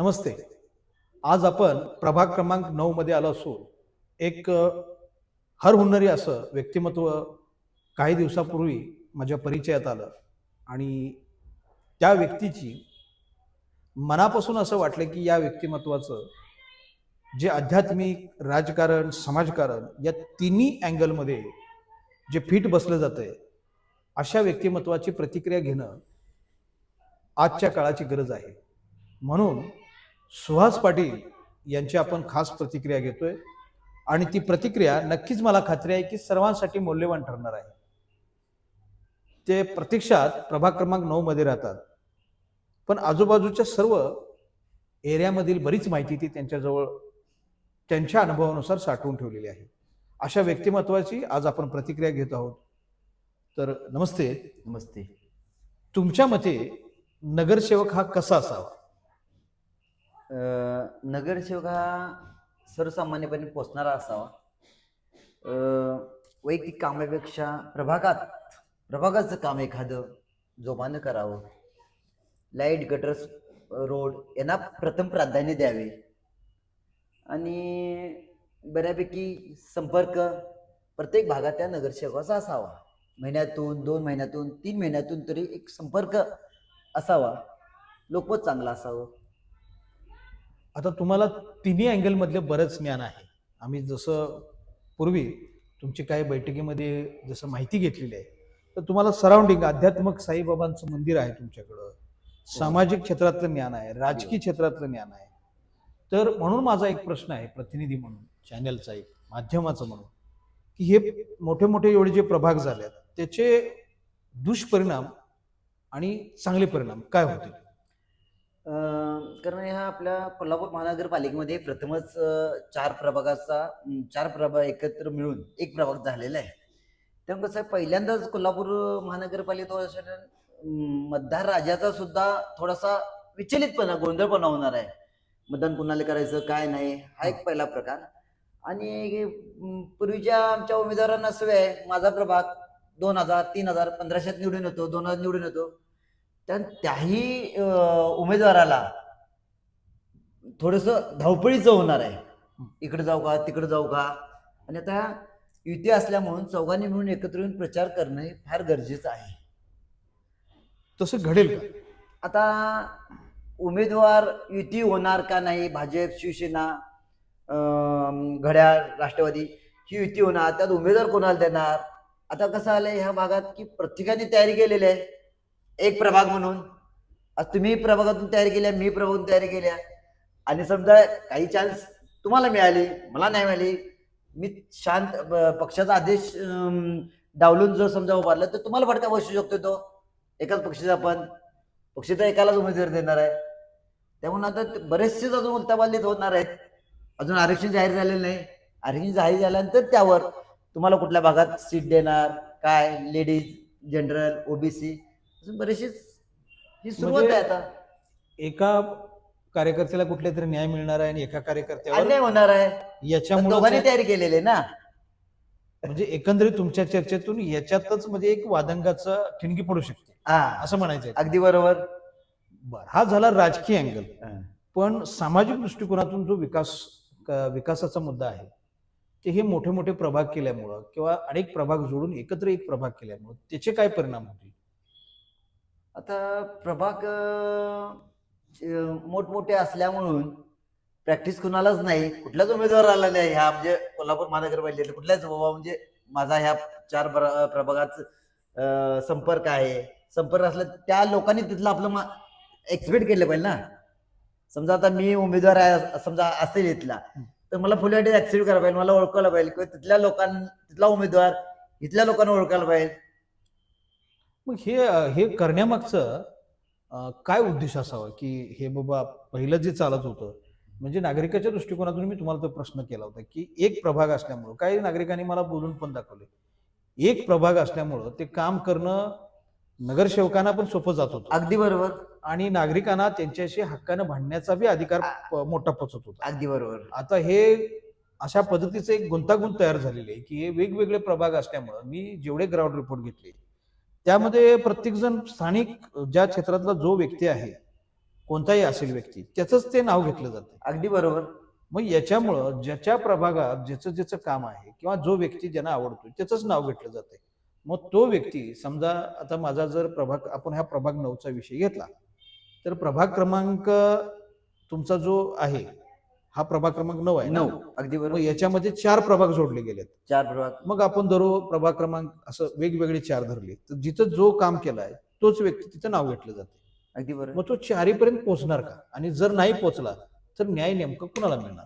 नमस्ते. आज आपण प्रभाग क्रमांक नऊ मध्ये आलो असून एक हर हरहुन्नरी असं व्यक्तिमत्व काही दिवसापूर्वी माझ्या परिचयात आलं आणि त्या व्यक्तीची मनापासून असं वाटलं की या व्यक्तिमत्वाचं जे आध्यात्मिक राजकारण समाजकारण या तिन्ही अँगलमध्ये जे फिट बसलं जातंय अशा व्यक्तिमत्वाची प्रतिक्रिया घेणं आजच्या काळाची गरज आहे. म्हणून सुहास पाटील यांची आपण खास प्रतिक्रिया घेतोय. आणि ती प्रतिक्रिया नक्कीच मला खात्री आहे की सर्वांसाठी मौल्यवान ठरणार आहे. ते प्रत्यक्षात प्रभाग क्रमांक नऊ मध्ये राहतात. पण आजूबाजूच्या सर्व एरियामधील बरीच माहिती ती त्यांच्याजवळ त्यांच्या अनुभवानुसार साठवून ठेवलेली आहे. अशा व्यक्तिमत्वाची आज आपण प्रतिक्रिया घेत आहोत. तर नमस्ते. नमस्ते. तुमच्या मते नगरसेवक हा कसा असावा? नगरसेवक हा सर्वसामान्यपणे पोचणारा असावा. वैयक्तिक कामापेक्षा प्रभागात प्रभागाचं काम एखादं जोमानं करावं. लाइट गटर रोड यांना प्रथम प्राधान्य द्यावे. आणि बऱ्यापैकी संपर्क प्रत्येक भागात त्या नगरसेवकाचा असावा. महिन्यातून दोन महिन्यातून तीन महिन्यातून तरी एक संपर्क असावा. लोकमत चांगलं असावं. आता तुम्हाला तिन्ही अँगल मधले बरंच ज्ञान आहे. आम्ही जसं पूर्वी तुमची काही बैठकीमध्ये जसं माहिती घेतलेली आहे तर तुम्हाला सराउंडिंग अध्यात्मक साईबाबांचं मंदिर आहे तुमच्याकडं. सामाजिक क्षेत्रातलं ज्ञान आहे राजकीय क्षेत्रातलं ज्ञान आहे. तर म्हणून माझा एक प्रश्न आहे प्रतिनिधी म्हणून चॅनलचा एक माध्यमाचा म्हणून की हे मोठे मोठे एवढे जे प्रभाग झाले त्याचे दुष्परिणाम आणि चांगले परिणाम काय होतील? अं, कारण ह्या आपल्या कोल्हापूर महानगरपालिकेमध्ये प्रथमच अं, चार प्रभागाचा अं, चार प्रभाग एकत्र मिळून एक प्रभाग झालेला आहे. त्यामुळे कसं आहे पहिल्यांदाच कोल्हापूर महानगरपालिका थोडासा अं, मतदार राजाचा सुद्धा थोडासा विचलितपणा गोंधळपणा होणार आहे. मतदान कुणाला करायचं काय नाही हा एक पहिला प्रकार. आणि अं, पूर्वीच्या आमच्या उमेदवारांना सवय आहे माझा प्रभाग दोन हजार तीन हजार पंधराशेत निवडून येतो दोन हजार निवडून येतो. त्या त्याही उमेदवाराला थोडस धावपळीचं होणार आहे. इकडे जाऊ का तिकडे जाऊ का? आणि आता युती असल्यामुळं चौघांनी मिळून एकत्र येऊन प्रचार करणं हे फार गरजेचं आहे. तसं घडेल का? आता उमेदवार युती होणार का नाही भाजप शिवसेना घड्याळ राष्ट्रवादी ही युती होणार त्यात उमेदवार कोणाला देणार? आता कसं आलंय ह्या भागात की प्रत्येकाने तयारी केलेली आहे. एक प्रभाग म्हणून. आज तुम्ही प्रभागातून तयारी केल्या मी प्रभागातून तयारी केल्या. आणि समजा काही चान्स तुम्हाला मिळाले मला नाही मिळाले मी शांत पक्षाचा आदेश डावलून जर समजा उभारला तर तुम्हाला फटका बसू शकतो तो. एकाच पक्षाचा आपण पक्ष तर एकालाच उमेदवार देणार आहे. त्यामुळे आता ते अजून उलताबालीत होणार आहेत. अजून आरक्षण जाहीर झालेलं नाही. आरक्षण जाहीर झाल्यानंतर त्यावर तुम्हाला कुठल्या भागात सीट देणार? काय? लेडीज जनरल ओबीसी अजून बरेचसे ही सुरुवात म्हणजे आहे आता. एका कार्यकर्त्याला कुठल्या तरी न्याय मिळणार आहे आणि एका कार्यकर्त्यावर अन्याय होणार आहे. पण याच्यामुळे दोघांनी तयारी केलेली आहे ना. म्हणजे एकंदरीत तुमच्या चर्चेतून याच्यातच म्हणजे एक वादंगाचा ठिणगी पडू शकते. हा. असं म्हणायचंय अगदी बरोबर. बरं हा झाला राजकीय अँगल. पण सामाजिक दृष्टिकोनातून जो विकास क- विकासाचा मुद्दा आहे ते हे मोठे मोठे प्रभाग केल्यामुळं किंवा अनेक प्रभाग जोडून एकत्र एक प्रभाग केल्यामुळं त्याचे काय परिणाम होतील? आता प्रभाग मोठमोठे असल्यामुळं प्रॅक्टिस कुणालाच नाही. कुठल्याच उमेदवाराला नाही. ह्या म्हणजे कोल्हापूर महानगरपालिकेत कुठल्याच बाबा म्हणजे माझा ह्या चार प्र- प्रभागात संपर्क आहे. संपर्क असला त्या लोकांनी तिथलं आपलं एक्सपेक्ट केलं पाहिजे ना. समजा आता मी उमेदवार आहे समजा असेल इथला तर मला फुल ऍक्सेप्ट करायला पाहिजे. मला ओळखायला पाहिजे. किंवा तिथल्या लोकांना तिथला उमेदवार इथल्या लोकांना ओळखायला पाहिजे. मग हे हे करण्यामागचं काय उद्देश असावा? की हे बाबा पहिलं जे चालत होतं म्हणजे नागरिकाच्या दृष्टिकोनातून मी तुम्हाला तो प्रश्न केला होता की एक प्रभाग असल्यामुळं काही नागरिकांनी मला बोलून पण दाखवले. एक प्रभाग असल्यामुळं ते काम करणं नगरसेवकांना पण सोपं जात होतं. अगदी बरोबर. आणि नागरिकांना त्यांच्याशी हक्कानं भांडण्याचा बी अधिकार मोठा पोचत होता. अगदी बरोबर. आता हे अशा पद्धतीचं एक गुंतागुंत तयार झालेली आहे की हे वेगवेगळे प्रभाग असल्यामुळं मी जेवढे ग्राउंड रिपोर्ट घेतले त्यामध्ये प्रत्येकजण स्थानिक ज्या क्षेत्रातला जो व्यक्ती आहे कोणताही असेल व्यक्ती त्याचंच ते नाव घेतलं जातं. अगदी बरोबर. मग याच्यामुळं ज्याच्या प्रभागात ज्याचं ज्याचं काम आहे किंवा जो व्यक्ती ज्यांना आवडतो त्याचंच नाव घेतलं जाते मग तो व्यक्ती समजा आता माझा जर प्रभाग आपण ह्या प्रभाग नऊचा विषय घेतला तर प्रभाग क्रमांक तुमचा जो आहे हा प्रभाग क्रमांक नऊ आहे? नऊ. अगदी मग बरोबर याच्यामध्ये चार प्रभाग जोडले गेलेत. चार प्रभाग. मग आपण दररोज प्रभाग क्रमांक असं वेगवेगळे चार धरले. तर जिथं जो काम केलाय तोच व्यक्ती तिथं नाव घेतलं जाते. अगदी बरोबर. मग तो चारीपर्यंत पोहोचणार का? आणि जर नाही पोहोचला तर न्याय नेमकं कुणाला मिळणार?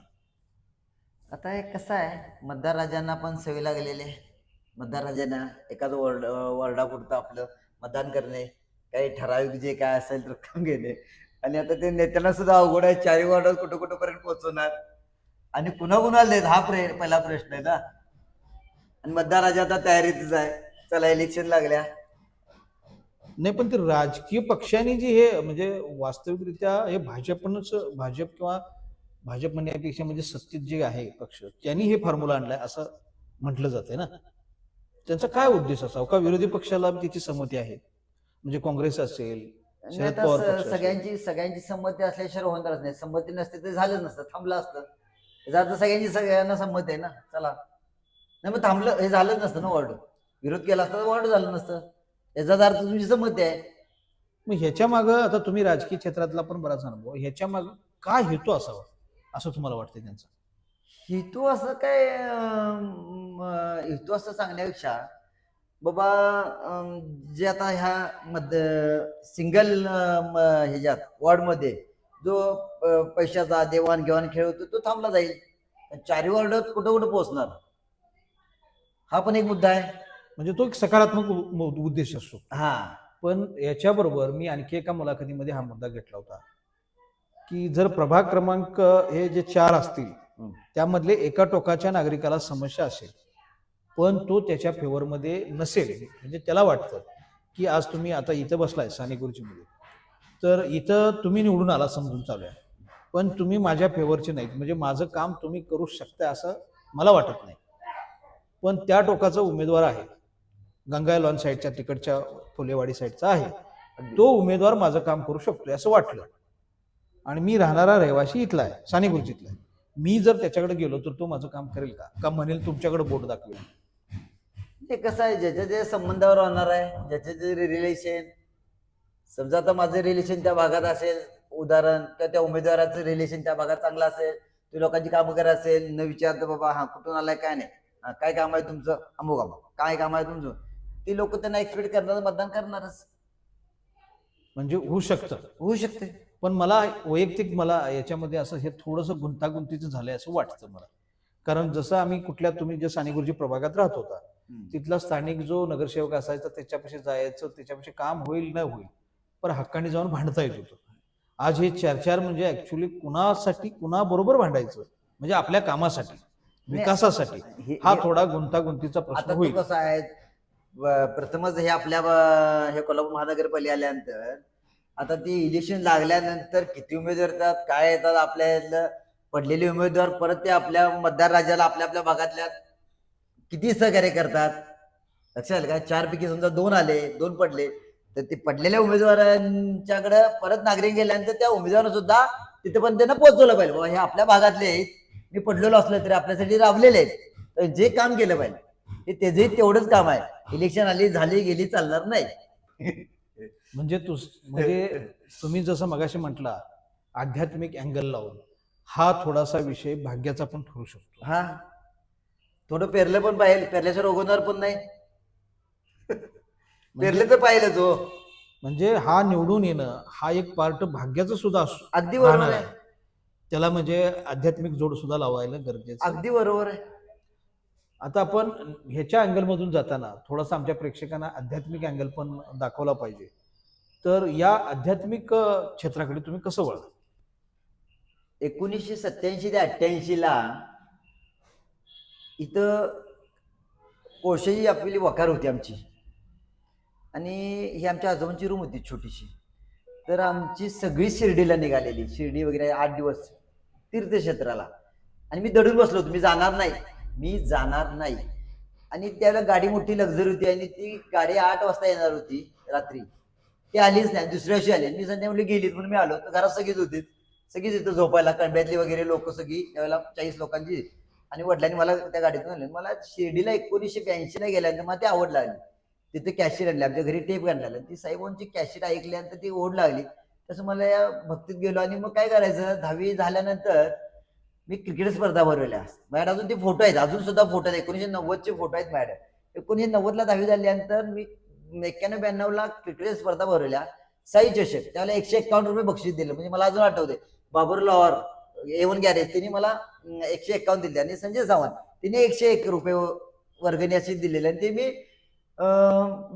आता हे कसं आहे मतदार राजांना पण सवय लागलेले मतदार राजांना एखादं वॉर्ड वॉर्डापुरतं आपलं मतदान करणे काही ठराविक जे काय असेल रक्कम घेणे. आणि आता ते नेत्यांना सुद्धा अवघड आहे. चारही वॉर्ड कुठं कुठं पर्यंत पोहोचवणार? आणि पुन्हा कुणाला देत हा प्रे पहिला प्रश्न आहे ना. आणि मतदार राजा आता तयारीतच आहे. चला इलेक्शन लागल्या. नाही पण ते राजकीय पक्षांनी जी हे म्हणजे वास्तविकरित्या हे भाजपनंच भाजप किंवा भाजप म्हणण्यापेक्षा म्हणजे सत्तेत जे आहे पक्ष त्यांनी हे फॉर्म्युला आणलाय असं म्हटलं जाते ना. त्यांचा काय उद्देश असावा? का विरोधी पक्षाला त्याची संमती आहे? म्हणजे काँग्रेस असेल शरद पवार पक्ष. सगळ्यांची सगळ्यांची संमती असल्याशिवाय होणारच नाही. संमती नसते तर झालं नसतं. थांबलं असतं. याचा अर्थ सगळ्यांची सगळ्यांना संमती आहे ना चला. नाही मग थांबलं हे झालंच नसतं ना वॉर्ड. विरोध केला असता तर वॉर्ड झालं नसतं. याचा अर्थ तुमची संमती आहे. मग ह्याच्या मागं आता तुम्ही राजकीय क्षेत्रातला पण बराच अनुभव ह्याच्या मागं काय हेतू असावा असं तुम्हाला वाटतं त्यांचा? हेतू असं काय हेतू असं सांगण्यापेक्षा बाबा जे आता ह्या मध सिंगल ह्याच्यात वॉर्डमध्ये जो पैशाचा देवाणघेवाण खेळ होतो तो थांबला जाईल. पण चारही वॉर्डात कुठं कुठं पोहोचणार? हा पण एक मुद्दा आहे. म्हणजे तो एक सकारात्मक उद्देश असतो. हा. पण याच्याबरोबर मी आणखी एका मुलाखतीमध्ये हा मुद्दा घेतला होता की जर प्रभाग क्रमांक हे जे चार असतील. त्यामधले एका टोकाच्या नागरिकाला समस्या असेल पण तो त्याच्या फेवरमध्ये नसेल. म्हणजे त्याला वाटतं की आज तुम्ही आता इथं बसलाय साने गुरुजीमध्ये तर इथं तुम्ही निवडून आला समजून चालू आहे पण तुम्ही माझ्या फेवरचे नाहीत. म्हणजे माझं काम तुम्ही करू शकता असं मला वाटत नाही. पण त्या टोकाचा उमेदवार आहे. गंगा लॉन साईडच्या तिकडच्या फुलेवाडी साईडचा आहे. तो उमेदवार माझं काम करू शकतोय असं वाटलं. आणि मी राहणारा रहिवासी इथला आहे. साने गुरुजीतला आहे. मी जर त्याच्याकडे गेलो तर तो माझं काम करेल का? का म्हणेल तुमच्याकडे बोट दाखवेल? ते कसं आहे ज्याच्या जे संबंधावर राहणार आहे ज्याचे जे रिलेशन समजा आता माझं रिलेशन त्या भागात असेल उदाहरण तर त्या उमेदवाराचं रिलेशन त्या भागात चांगलं असेल ते लोकांची कामं करत असेल न विचारता बाबा हा कुठून आलाय काय नाही? हा, काय काम आहे तुमचं? अमुक अमुक काय काम आहे तुमचं? ते लोक त्यांना एक्सपेक्ट करणार मतदान करणारच. म्हणजे होऊ शकतं. होऊ शकते. पण मला वैयक्तिक मला याच्यामध्ये असं हे थोडंसं गुंतागुंतीचं झालंय असं वाटतं मला. कारण जसं आम्ही कुठल्या तुम्ही जे साने गुरुजी प्रभागात राहत होता तिथला स्थानिक जो नगरसेवक असायचा त्याच्यापाशी जायचं त्याच्यापाशी काम होईल न होईल पण हक्काने जाऊन भांडता येत होतं. आज हे चार चार म्हणजे ऍक्च्युली कुणासाठी कुणाबरोबर भांडायचं? म्हणजे आपल्या कामासाठी विकासासाठी. हे- थोडा गुंतागुंतीचा प्रश्न होईल. कसं आहे प्रथमच हे आपल्या हे कोल्हापूर महानगरपालिका आल्यानंतर आता ती इलेक्शन लागल्यानंतर किती उमेदवार येतात काय येतात आपल्या पडलेले उमेदवार परत ते आपल्या मतदार राज्याला आपल्या आपल्या भागातल्या किती सहकार्य करतात? लक्षात आलं का? चार पैकी समजा दोन आले दोन पडले तर ते पडलेल्या उमेदवारांच्याकडे परत नागरिक गेल्यानंतर त्या उमेदवारांना सुद्धा तिथे पण त्यांना पोहोचवलं पाहिजे. बाबा हे आपल्या भागातले आहेत. मी पडलेलो असलो तरी आपल्यासाठी राबलेले आहेत. तर जे काम केलं पाहिजे हे त्याचंही तेवढंच काम आहे. इलेक्शन आली झाली गेली चालणार नाही. म्हणजे तु म्हणजे तुम्ही जसं मगाशी म्हटला आध्यात्मिक अँगल लावून हा थोडासा विषय भाग्याचा पण ठरू शकतो. हा. थोडं पेरलं पण पाहिजे. पेरल्याशिवाय उगवणार पण नाही. पेरलं तर पाहिलं तो म्हणजे हा निवडून येणं हा एक पार्ट भाग्याचा सुद्धा असतो अगदी बरोबर राहणार आहे. आहे. त्याला म्हणजे आध्यात्मिक जोड सुद्धा लावायला गरजेचं आहे. अगदी बरोबर आहे. आता आपण ह्याच्या अँगल मधून जाताना थोडासा आमच्या प्रेक्षकांना आध्यात्मिक अँगल पण दाखवला पाहिजे. तर या आध्यात्मिक अं, क्षेत्राकडे तुम्ही कसं वळा एकोणीसशे सत्याऐंशी ते अठ्ठ्याऐंशी ला इथं कोळशाची आपली वकार होती आमची. आणि ही आमच्या आजोबांची रूम होती छोटीशी. तर आमची सगळी शिर्डीला निघालेली. शिर्डी वगैरे आठ दिवस तीर्थक्षेत्राला. आणि मी दडून बसलो होतो. मी जाणार नाही. मी जाणार नाही. आणि त्यावेळेला गाडी मोठी लक्झरी होती आणि ती गाडी आठ वाजता येणार होती रात्री. ती आलीच नाही. दुसऱ्या दिवशी आली. मी संध्या गेलीत म्हणून मी आलो. तर घरात सगळीच होती. सगळीच इथं झोपायला कंब्यातली वगैरे लोक सगळी त्यावेळेला चाळीस लोकांची आणि वडिलांनी मला त्या गाडीतून आणलं. मला शिर्डीला एकोणीसशे ब्याऐंशीला गेल्यानंतर मला ती आवड लागली. तिथे कॅशिट आणली. आमच्या घरी टेप आणलेला ती साईबांची कॅशिट ऐकल्यानंतर ती ओढ लागली. तसं मला या भक्तीत गेलो आणि मग काय करायचं? दहावी झाल्यानंतर मी क्रिकेट स्पर्धा भरवल्या. माझ्याकडे अजून ते फोटो आहेत. अजून सुद्धा फोटो आहेत. एकोणीशे नव्वदचे फोटो आहेत माझ्याकडे. एकोणीशे नव्वदला दहावी झाल्यानंतर मी एक्क्याण्णव ब्याण्णवला क्रिकेट स्पर्धा भरवल्या. साई चषक. त्याला एकशे एक्कावन्न रुपये बक्षीस दिलं. म्हणजे मला अजून आठवते बाबर लॉर एवन गॅरेज त्यांनी मला एकशे एक्कावन्न दिले आणि संजय सावंत तिने एकशे एक रुपये वर्गणी अशी दिलेले आणि ते मी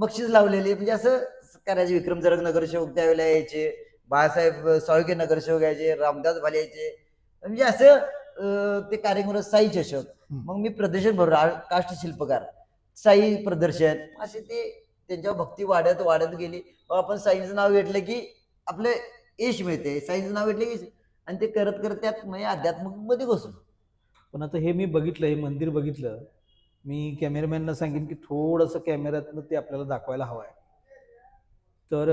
बक्षीस लावलेले. म्हणजे असं करायचे विक्रम जरग नगरसेवक त्यावेळेला यायचे बाळासाहेब साळुके नगरसेवक यायचे रामदास भाले यायचे. म्हणजे असं ते कार्यक्रम साई चषक. मग मी प्रदर्शन भरलो काष्ट शिल्पकार. साई प्रदर्शन. असे ते त्यांच्यावर भक्ती वाढत वाढत गेली. आपण साईचं नाव घेतलं की आपलं यश मिळते. साईचं नाव घेतलं की आणि ते करत करत त्यात म्हणजे अध्यात्मिकमध्ये घुसून पण आता हे मी बघितलं हे मंदिर बघितलं मी कॅमेरामॅनला सांगेन की थोडंसं कॅमेऱ्यातनं ते आपल्याला दाखवायला हवं आहे तर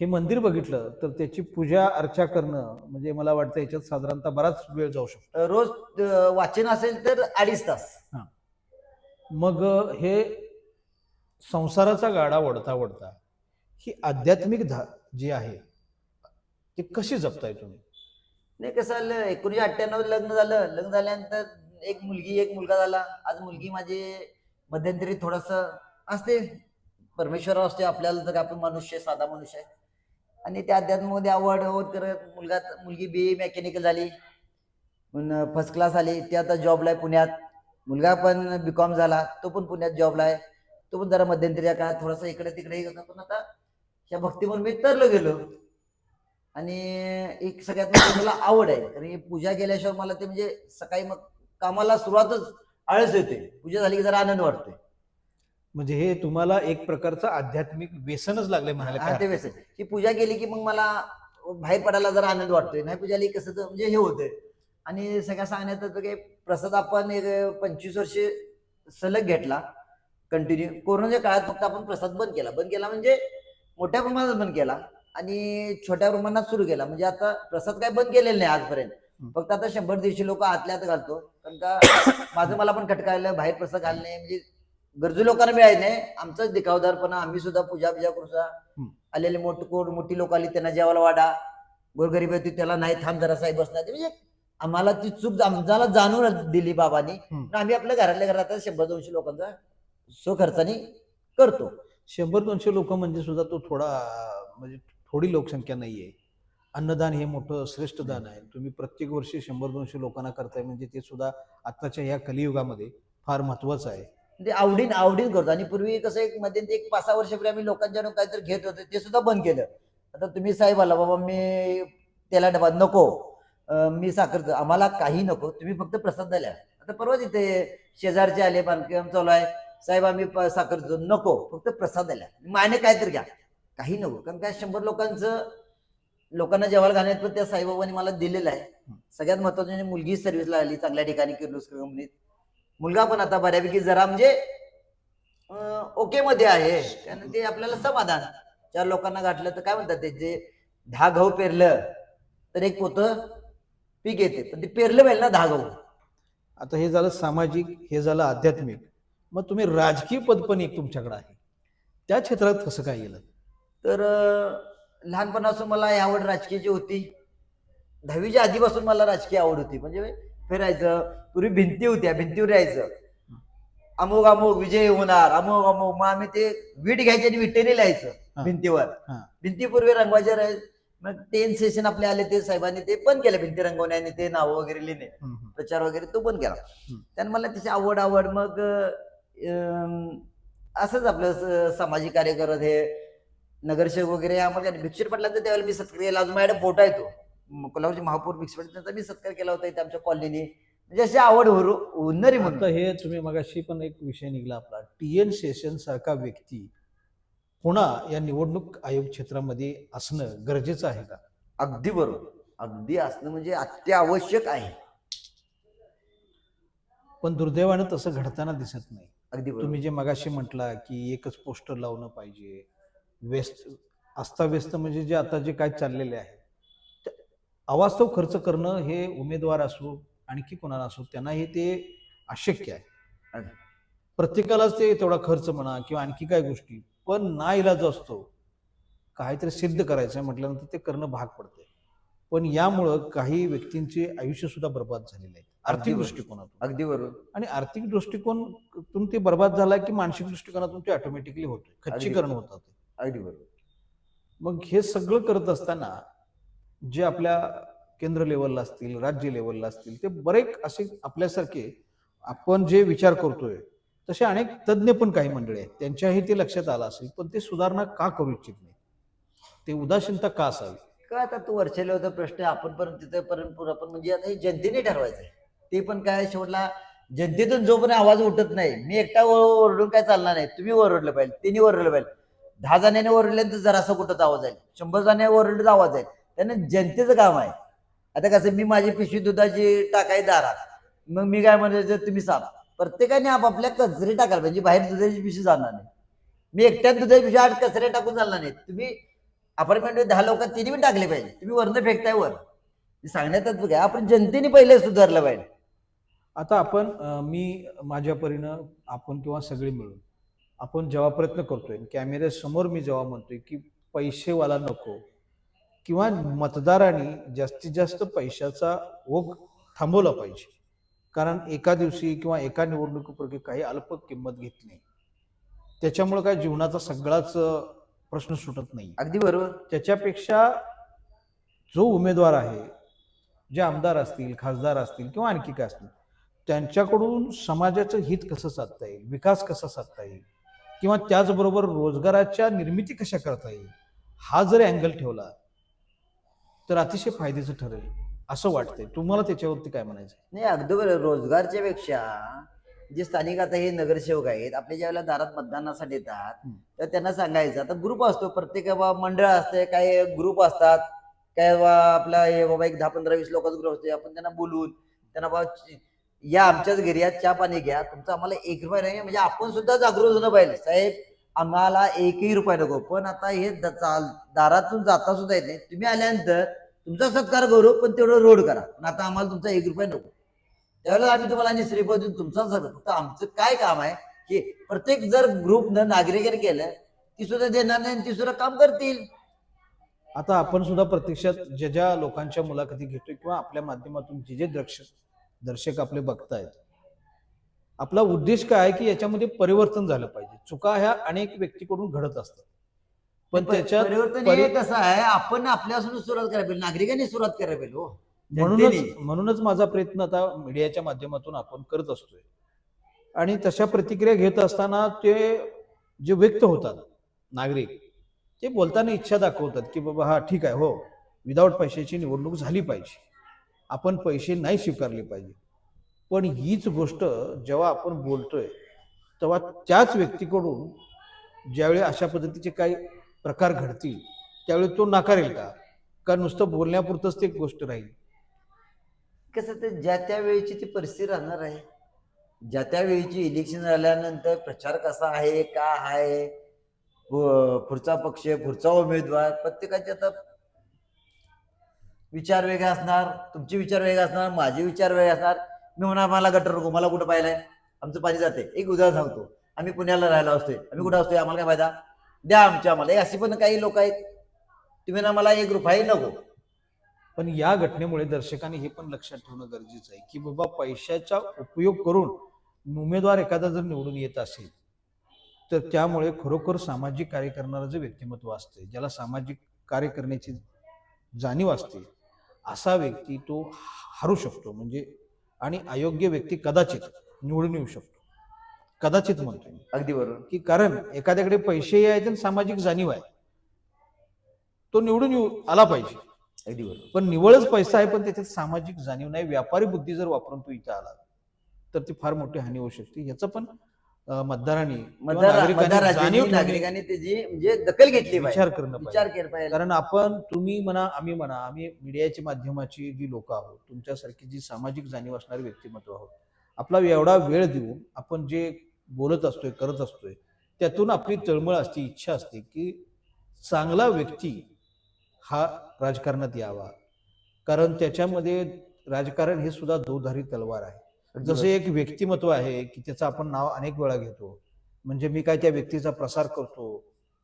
हे मंदिर बघितलं तर त्याची पूजा अर्चा करणं म्हणजे मला वाटतं याच्यात साधारणतः बराच वेळ जाऊ शकतो. रोज वाचन असेल तर अडीच तास. मग हे संसाराचा गाडा ओढता ओढता ही आध्यात्मिक धा जी आहे ती कशी जपताय तुम्ही? नाही कसं झालं एकोणीशे अठ्ठ्याण्णव लग्न झालं. लग्न झाल्यानंतर एक मुलगी एक मुलगा झाला. आज मुलगी माझी मध्यंतरी थोडस असते. परमेश्वर असते आपल्याला तर आपण मनुष्य आहे, साधा मनुष्य आहे. आणि त्या अध्यात्मामध्ये आवड आवड करत मुलगा मुलगी बी मेकॅनिकल झाली. फर्स्ट क्लास आली ती आता जॉबला आहे पुण्यात. मुलगा पण बी कॉम झाला. तो पण पुण्यात जॉबला आहे. तो पण जरा मध्यंतरी काळात थोडासा इकडे तिकडे पण आता ह्या भक्तीवर मी तरलो गेलो. आणि एक सगळ्यात मोठी मला आवड आहे. कारण ही पूजा केल्याशिवाय मला ते म्हणजे सकाळी मग कामाला सुरुवातच आळस येते पूजा झाली की जरा आनंद वाटतोय. म्हणजे हे तुम्हाला एक प्रकारचं आध्यात्मिक व्यसनच लागले म्हणायला हा काय ते व्यसन. ही पूजा केली की मग मला बाहेर पडायला जरा आनंद वाटतोय. नाही पूजा केली कसं तर म्हणजे हे होतंय. आणि सगळ्या सांगण्यात येतं की प्रसाद आपण एक पंचवीस वर्षे सलग घेतला. कंटिन्यू कोरोनाच्या काळात फक्त आपण प्रसाद बंद केला. बंद केला म्हणजे मोठ्या प्रमाणात बंद केला. आणि छोट्या प्रमाणात सुरू केला. म्हणजे आता प्रसाद काय बंद केलेला नाही आजपर्यंत. फक्त आता शंभर दीडशे लोक आतल्या आत घालतो. कारण का माझं मला पण खटकायलं बाहेर प्रसाद घालणे म्हणजे गरजू लोकांना मिळायला नाही. आमचाच दिखावदारपणा आम्ही सुद्धा पूजा पूजा करू. आलेले मोठ कोण मोठी लोक आली त्यांना जेवायला वाडा. गोरगरीब होती त्याला नाही थांब जरा साहेब बसणार म्हणजे आम्हाला ती चूक आम्हाला जाणून दिली बाबांनी. आम्ही आपल्या घरातल्या घरात शंभर दोनशे लोकांचा स्वखर्चाने करतो. शंभर दोनशे लोक म्हणजे सुद्धा तो थोडा म्हणजे थोडी लोकसंख्या नाही आहे अन्नदान हे मोठं श्रेष्ठ दान आहे. तुम्ही प्रत्येक वर्षी शंभर दोनशे लोकांना करताय म्हणजे ते सुद्धा आत्ताच्या या कलियुगामध्ये फार महत्वाचं आहे. म्हणजे आवडीन आवडीन करतो. आणि पूर्वी कसं एक मध्ये एक पाच सहा वर्षापूर्वी आम्ही लोकांच्या काहीतरी घेत होते. ते सुद्धा बंद केलं. आता तुम्ही साहेब आला बाबा मी त्याला डबा नको. मी साखर आम्हाला काही नको. तुम्ही फक्त प्रसाद द्याला आता परवाच इथे शेजारचे आले बांधकाम चालू आहे. साहेब आम्ही प- साखर नको. फक्त प्रसाद द्याला माने काहीतरी घ्या. काही नको कारण काय शंभर लोकांचं लोकांना जेवायला घालण्यात पण त्या साईबाबांनी मला दिलेलं आहे. सगळ्यात महत्वाचं म्हणजे मुलगी सर्व्हिसला आली चांगल्या ठिकाणी किर्लोस्कर कंपनीत. मुलगा पण आता बऱ्यापैकी जरा म्हणजे ओके मध्ये आहे. कारण ते आपल्याला समाधान. चार लोकांना गाठलं तर काय म्हणतात ते जे दहा गहू पेरलं तर एक पोत पीक येते. पण ते पेरलं पाहिजे ना दहा गहू. आता हे झालं सामाजिक हे झालं आध्यात्मिक. मग तुम्ही राजकीय पद पण एक तुमच्याकडे आहे. त्या क्षेत्रात कसं काय गेलं? तर लहानपणापासून मला ही आवड राजकीयाची होती. दहावीच्या आधीपासून मला राजकीय आवड होती. म्हणजे फिरायचं पूर्वी भिंती होत्या भिंतीवर यायचं. अमुक अमुक विजय होणार अमुक अमुक मग आम्ही ते वीट घ्यायचे आणि विटेने लिहायचं. भिंतीवर. भिंतीपूर्वी रंगवायचे मग टेन सेशन आपले आले ते साहेबांनी ते बंद केलं भिंती रंगवणे आणि ते नावं वगैरे लिहिणे. प्रचार वगैरे तो बंद केला. त्यानं मला त्याची आवड आवड. मग असंच आपलं सामाजिक कार्य करत हे नगरसेवक वगैरे आम्हाला भिक्षेर पाटलांचा त्यावेळेला मी सत्कार केला. अजून माझ्याकडे फोटो आहे तो. कोल्हापूरचे महापौर भिक्षेर पाटील त्यांचा मी सत्कार केला होता इथे आमच्या कॉलनीने. म्हणजे अशी आवड होणारी आता म्हणून. हे तुम्ही मगाशी पण एक विषय निघला आपला. टी एन शेषन सारखा व्यक्ती पुन्हा या निवडणूक आयोग क्षेत्रामध्ये असणं गरजेचं आहे का? अगदी बरोबर. अगदी असणं म्हणजे अत्यावश्यक आहे. पण दुर्दैवानं तसं घडताना दिसत नाही. अगदी बरोबर. तुम्ही जे मगाशी म्हटला की एकच पोस्टर लावणं पाहिजे. व्यस्त अस्ताव्यस्त म्हणजे जे आता जे काय चाललेले आहे. ते अवास्तव खर्च करणं हे उमेदवार असो आणखी कोणाला असो त्यांनाही ते अशक्य आहे. प्रत्येकालाच ते तेवढा खर्च म्हणा किंवा आणखी काय गोष्टी पण ना इलाज असतो काहीतरी सिद्ध करायचं आहे म्हटल्यानंतर ते करणं भाग पडते पण यामुळं काही व्यक्तींचे आयुष्य सुद्धा बर्बाद झालेले आहे आर्थिक. दृष्टिकोनातून. अगदी बरोबर. आणि आर्थिक दृष्टिकोन ते बर्बाद झाला की मानसिक दृष्टिकोनातून ते ऑटोमॅटिकली होते खच्चीकरण होतात अगदी बरोबर. मग हे सगळं करत असताना जे आपल्या केंद्र लेवलला असतील राज्य लेवलला असतील ते बरेच असे आपल्यासारखे आपण जे विचार करतोय तसे अनेक तज्ज्ञ पण काही मंडळी आहेत. त्यांच्याही ते लक्षात आलं असेल पण ते सुधारणा का करू इच्छित नाही ते उदासीनता का असावी? काय आता तू वर्षाला होता प्रश्न आपण पण तिथेपर्यंत आपण म्हणजे आता हे जनतेने ठरवायचंय. ते पण काय शेवटला जनतेतून जोपर्यंत आवाज उठत नाही मी एकटा ओरडून काय चालणार नाही. तुम्ही ओरडलं पाहिजे त्यांनी ओरडलं पाहिजे. दहा जणांनी ओरडल्यानंतर जरासा कुठं आवाज जाईल. शंभर जणांनी ओरडलं तर आवाज जाईल. त्यानं जनतेचं काम आहे. आता कसं मी माझी पिशवी दुधाची टाकाय दारात मग मी काय म्हणायचं तुम्ही साफ प्रत्येकाने आपापल्या कचरे टाकायला म्हणजे बाहेर दुधाची पिशवी जाणार नाही. मी एकट्यात दुधाची पिशवी आठ कचरे टाकून चालणार नाही. तुम्ही अपार्टमेंट दहा लोक तिने पण टाकले पाहिजे. तुम्ही वरनं फेकताय वर. सांगण्यात सांगण्यातच काय आपण जनतेने पहिले सुधारलं पाहिजे. आता आपण मी माझ्या परीनं आपण किंवा सगळे मिळून आपण जेव्हा प्रयत्न करतोय कॅमेऱ्यासमोर मी जेव्हा म्हणतोय की पैसेवाला नको किंवा मतदारांनी जास्तीत जास्त पैशाचा ओघ थांबवला पाहिजे. कारण एका दिवशी किंवा एका निवडणुकीपूर्वी काही अल्प किंमत घेतली त्याच्यामुळे काय जीवनाचा सगळाच प्रश्न सुटत नाही. अगदी बरोबर. त्याच्यापेक्षा जो उमेदवार आहे जे आमदार असतील खासदार असतील किंवा आणखी काय असतील त्यांच्याकडून समाजाचं हित कसं साधता येईल विकास कसा साधता येईल किंवा त्याचबरोबर रोजगाराच्या निर्मिती कशा करता येईल हा जर अँगल ठेवला तर अतिशय फायद्याचं ठरेल असं वाटतंय. तुम्हाला त्याच्यावरती काय म्हणायचं? नाही अगदी बरोबर. रोजगारच्या पेक्षा जे स्थानिक आता हे नगरसेवक आहेत आपल्या ज्या वेळेला दारात मतदानासाठी येतात. तर त्यांना सांगायचं आता ग्रुप असतो प्रत्येक बाबा मंडळ असते काही ग्रुप असतात काय बा आपला हे बाबा एक दहा पंधरा वीस लोकांचा ग्रुप असतो आपण त्यांना बोलून त्यांना बाबा या आमच्याच घरी या चहा पाणी घ्या. तुमचं आम्हाला एक रुपया नाही म्हणजे आपण सुद्धा जागृत होणं पाहिजे. साहेब आम्हाला एकही रुपया नको. पण आता हे चाल- दारातून जाता सुद्धा येत नाही. तुम्ही आल्यानंतर तुमचा सत्कार करू पण तेवढं रोड करा. पण आता आम्हाला तुमचा एक रुपया नको. त्यावेळेला आम्ही तुम्हाला आणि श्रीपद देऊन तुमचा सत्कार फक्त आमचं काय काम आहे की प्रत्येक जर ग्रुपनं नागरिकांनी केलं ती सुद्धा देणार नाही ती सुद्धा काम करतील. आता आपण सुद्धा प्रत्यक्षात ज्या ज्या लोकांच्या मुलाखती घेतोय किंवा आपल्या माध्यमातून जे जे दर्शक दर्शक आपले बघतायत. आपला उद्देश काय आहे की याच्यामध्ये परिवर्तन झालं पाहिजे. चुका ह्या अनेक व्यक्तीकडून घडत असतात. पण त्याच्यात परिवर्तन परि- हे कसं आहे आपण आपल्यापासून सुरुवात करायला पाहिजे. नागरिकांनी सुरुवात करायला पाहिजे हो. म्हणूनच. म्हणूनच माझा प्रयत्न आता मीडियाच्या माध्यमातून आपण करत असतोय. आणि तशा प्रतिक्रिया घेत असताना ते जे व्यक्त होतात नागरिक ते बोलताना इच्छा दाखवतात की बाबा हा ठीक आहे हो. विदाऊट पैशाची निवडणूक झाली पाहिजे. आपण पैसे नाही स्वीकारले पाहिजे. पण हीच गोष्ट जेव्हा आपण बोलतोय तेव्हा त्याच व्यक्तीकडून ज्यावेळी अशा पद्धतीचे काही प्रकार घडतील त्यावेळी तो नाकारेल का? का नुसतं बोलण्यापुरतंच ते एक गोष्ट राहील. कसं ते ज्या त्या वेळेची ती परिस्थिती राहणार आहे? ज्या त्या वेळीची इलेक्शन झाल्यानंतर प्रचार कसा आहे का आहे? पुढचा पक्ष पुढचा उमेदवार प्रत्येकाची आता विचार वेगळे असणार तुमचे विचार वेगळे असणार माझे विचार वेगळे असणार. मी म्हणा मला गटर नको मला कुठं पाहिलंय आमचं पाणी जाते. एक उदाहरण सांगतो. आम्ही पुण्याला राहायला असतोय. आम्ही कुठं असतोय? आम्हाला काय फायदा? द्या आमच्या आम्हाला. अशी पण काही लोक आहेत. तुम्ही ना मला एक रुपयाही नको. पण या घटनेमुळे दर्शकांनी हे पण लक्षात ठेवणं गरजेचं आहे की बाबा पैशाचा उपयोग करून उमेदवार एखादा जर निवडून येत असेल तर त्यामुळे खरोखर सामाजिक कार्य करणारं जे व्यक्तिमत्व असते ज्याला सामाजिक कार्य करण्याची जाणीव असते असा व्यक्ती तो हरू शकतो म्हणजे आणि अयोग्य व्यक्ती कदाचित निवडून येऊ शकतो. कदाचित म्हणतो अगदी बरोबर. की कारण एखाद्याकडे पैसेही आहेत आणि सामाजिक जाणीव आहे. तो निवडून येऊ आला पाहिजे. अगदी बरोबर. पण निवळच पैसा आहे पण त्याच्यात सामाजिक जाणीव नाही. व्यापारी बुद्धी जर वापरून तो इथं आला तर ती फार मोठी हानी होऊ शकते. याचं पण मतदारांनी नागरिकांनी मतदारांनी त्याची म्हणजे दखल घेतली विचार पाहिजे. करणं विचार केला पाहिजे. कारण आपण तुम्ही म्हणा आम्ही म्हणा आम्ही मीडियाची माध्यमाची जी लोक आहोत तुमच्यासारखी जी सामाजिक जाणीव असणारी व्यक्तिमत्व आहोत आपला एवढा वेळ देऊन आपण जे बोलत असतोय करत असतोय त्यातून आपली तळमळ असते इच्छा असते की चांगला व्यक्ती हा राजकारणात यावा. कारण त्याच्यामध्ये राजकारण हे सुद्धा दोधारी तलवार आहे. जसं एक व्यक्तिमत्व आहे की त्याचं आपण नाव अनेक वेळा घेतो. म्हणजे मी काय त्या व्यक्तीचा प्रसार करतो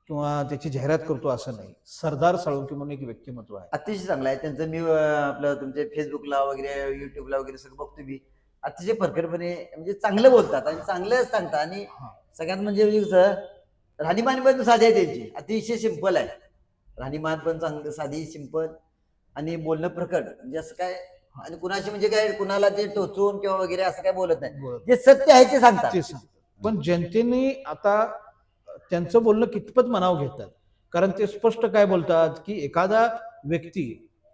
किंवा त्याची जाहिरात करतो असं नाही. सरदार साळुंके म्हणून एक व्यक्तिमत्व आहे. अतिशय चांगलं आहे. त्यांचं मी आपलं तुमचे फेसबुकला वगैरे युट्यूबला वगैरे सगळं बघतो मी. अतिशय परखडपणे म्हणजे चांगलं बोलतात आणि चांगलं सांगतात. आणि. सगळ्यात म्हणजे म्हणजे राहणीमान पण साधी आहे त्यांची. अतिशय सिंपल आहे. राहणीमान पण चांगलं साधी सिंपल आणि बोलणं प्रकट. म्हणजे असं काय आणि कुणाशी म्हणजे काय कुणाला ते टोचून किंवा वगैरे असं काय बोलत नाही. जे सत्य आहे ते सांगतात. ते सांगतात. पण जनतेने आता त्यांचं बोलणं कितपत मनाव घेतात? कारण ते स्पष्ट काय बोलतात की एखादा व्यक्ती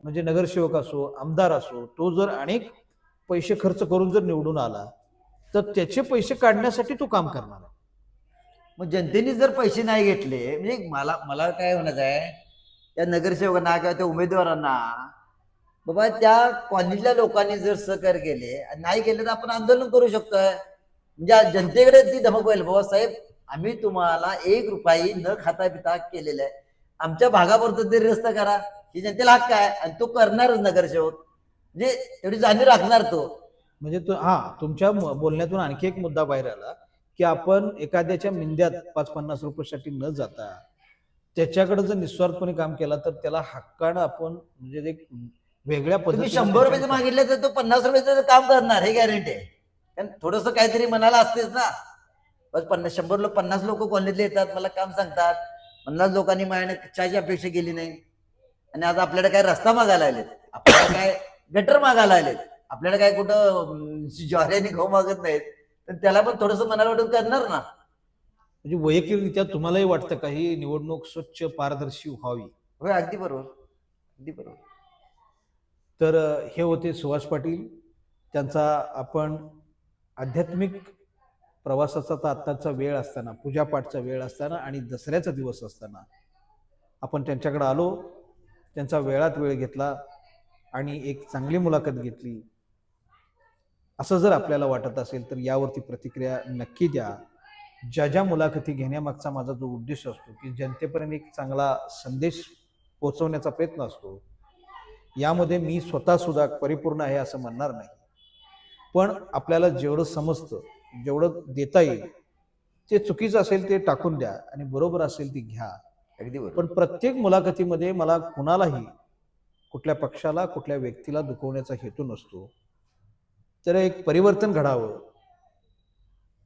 म्हणजे नगरसेवक असो आमदार असो तो जर अनेक पैसे खर्च करून जर निवडून आला तर त्याचे पैसे काढण्यासाठी तो काम करणार आहे. मग जनतेने जर पैसे नाही घेतले म्हणजे मला मला काय म्हणायचं आहे? त्या नगरसेवकांना किंवा त्या उमेदवारांना बाबा त्या कॉलनीतल्या लोकांनी जर सहकार्य केले नाही केले तर आपण आंदोलन करू शकतोय. म्हणजे जनतेकडे ती धमक पाहिजे बाबा साहेब आम्ही तुम्हाला एक रुपयाही न खाता पिता केलेला आहे. आमच्या भागापर्यंत तरी रस्ता करा. ही जनतेला हक्क आहे आणि तो करणारच नगरसेवक. म्हणजे तेवढी जाणीव राखणार तो. म्हणजे तो हा तुमच्या बोलण्यातून आणखी एक मुद्दा बाहेर आला की आपण एखाद्याच्या मिंद्यात पाच पन्नास रुपयासाठी न जाता त्याच्याकडे जर निस्वार्थपणे काम केला तर त्याला हक्कानं आपण म्हणजे एक वेगळ्या तुम्ही पद्धतीने शंभर रुपयाचं मागितलं तर तो पन्नास रुपयाचं काम करणार हे गॅरंटी आहे. कारण थोडस काहीतरी मनाला असतेच ना. बस पन्नास शंभर लोक पन्नास लोक कॉलनीतले येतात मला काम सांगतात. पन्नास लोकांनी माझ्याने चहाची अपेक्षा केली नाही. आणि आज आपल्याला काय रस्ता मागायला आलेत आपल्याला काय गटर मागायला आलेत आपल्याला काय कुठं ज्वारी आणि गहू मागत नाहीत. तर त्याला पण थोडस मनाला वाटून करणार ना. म्हणजे वैयक्तिकरित्या तुम्हालाही वाटतं का ही निवडणूक स्वच्छ पारदर्शी व्हावी? होय अगदी बरोबर. अगदी बरोबर. तर हे होते सुभाष पाटील. त्यांचा आपण आध्यात्मिक प्रवासाचा तर आत्ताचा वेळ असताना पूजापाठचा वेळ असताना आणि दसऱ्याचा दिवस असताना आपण त्यांच्याकडे आलो. त्यांचा वेळात वेळ घेतला आणि एक चांगली मुलाखत घेतली. असं जर आपल्याला वाटत असेल तर यावरती प्रतिक्रिया नक्की द्या. ज्या ज्या मुलाखती घेण्यामागचा माझा जो उद्देश असतो की जनतेपर्यंत एक चांगला संदेश पोहोचवण्याचा प्रयत्न असतो यामध्ये मी स्वतः सुद्धा परिपूर्ण आहे असं म्हणणार नाही. पण आपल्याला जेवढं समजतं जेवढं देता येईल ते चुकीचं असेल ते टाकून द्या आणि बरोबर असेल ते घ्या. अगदी पण प्रत्येक मुलाखतीमध्ये मला कुणालाही कुठल्या पक्षाला कुठल्या व्यक्तीला दुखवण्याचा हेतू नसतो. तर एक परिवर्तन घडावं.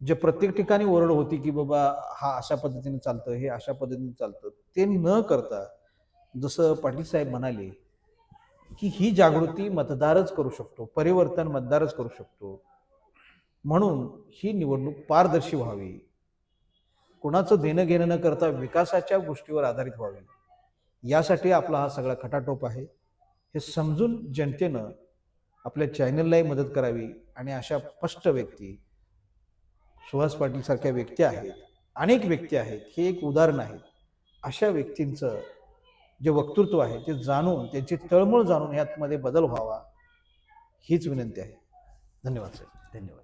जे प्रत्येक ठिकाणी ओरड होती की बाबा हा अशा पद्धतीने चालतं हे अशा पद्धतीने चालतं ते न करता जसं पाटील साहेब म्हणाले की ही जागृती मतदारच करू शकतो परिवर्तन मतदारच करू शकतो. म्हणून ही निवडणूक पारदर्शी व्हावी. कुणाचं देणं घेणं न करता विकासाच्या गोष्टीवर आधारित व्हावी. यासाठी आपला हा सगळा खटाटोप आहे. हे समजून जनतेनं आपल्या चॅनललाही मदत करावी आणि अशा स्पष्ट व्यक्ती सुहास पाटील सारख्या व्यक्ती आहेत अनेक व्यक्ती आहेत हे एक उदाहरण आहे. अशा व्यक्तींचं जे वक्तृत्व आहे ते जाणून त्यांची तळमळ जाणून यातमध्ये बदल व्हावा हीच विनंती आहे. धन्यवाद साहेब. धन्यवाद.